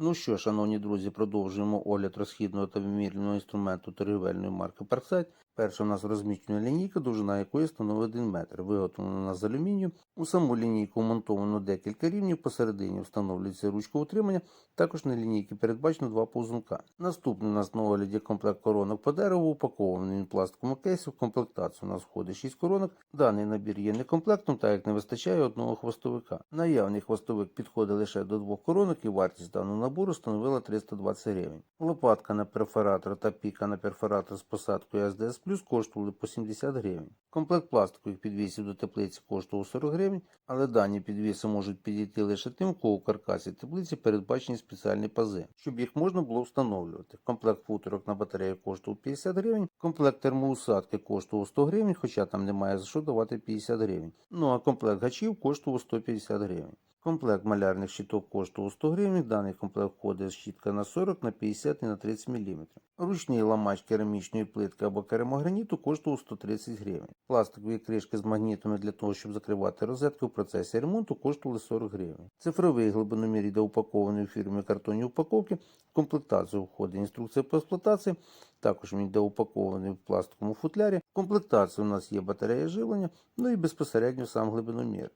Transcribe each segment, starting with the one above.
Ну що, шановні друзі, продовжуємо огляд розхідного та вимірювального інструменту торгівельної марки Parkside. Перша у нас розміщена лінійка, довжина якої становить 1 метр. Виготовлена з алюмінію. У саму лінійку вмонтовано декілька рівнів, посередині встановлюється ручка утримання. Також на лінійці передбачено два повзунка. Наступний у нас на огляді комплект коронок по дереву, упакований в пластиковому кейсі. В комплектацію у нас входить 6 коронок. Даний набір є некомплектом, так як не вистачає одного хвостовика. Наявний хвостовик підходить лише до двох коронок і вартість даного набору становила 320 гривень. Лопатка на перфоратор та піка на перфоратор з посадкою SDS Plus коштували по 70 гривень. Комплект пластикових підвісів до теплиці коштував 40 гривень, але дані підвіси можуть підійти лише тим, у кого у каркасі теплиці передбачені спеціальні пази, щоб їх можна було встановлювати. Комплект футорок на батарею коштував 50 гривень, комплект термоусадки коштував 100 гривень, хоча там немає за що давати 50 гривень. Ну а комплект гачів коштував 150 гривень. Комплект малярних щиток коштував 100 гривень. Даний комплект входить щітка на 40, на 50 і на 30 мм. Ручний ламач керамічної плитки або керамограніту коштував 130 гривень. Пластикові кришки з магнітами для того, щоб закривати розетки в процесі ремонту, коштували 40 гривень. Цифровий глибиномір іде упакований у фірмі картонні упаковки. В комплектацію входить інструкція по експлуатації. Також він йде упакований в пластиковому футлярі. В комплектації у нас є батарея живлення, ну і безпосередньо сам глибиномір.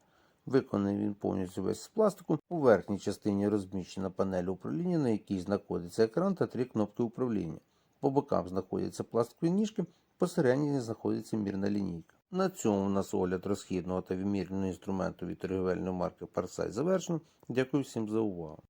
Виконаний він повністю весь з пластику. У верхній частині розміщена панель управління, на якій знаходиться екран та три кнопки управління. По бокам знаходяться пластикові ніжки, посередині знаходиться мірна лінійка. На цьому у нас огляд розхідного та вимірного інструменту від торгівельної марки Парсай завершено. Дякую всім за увагу.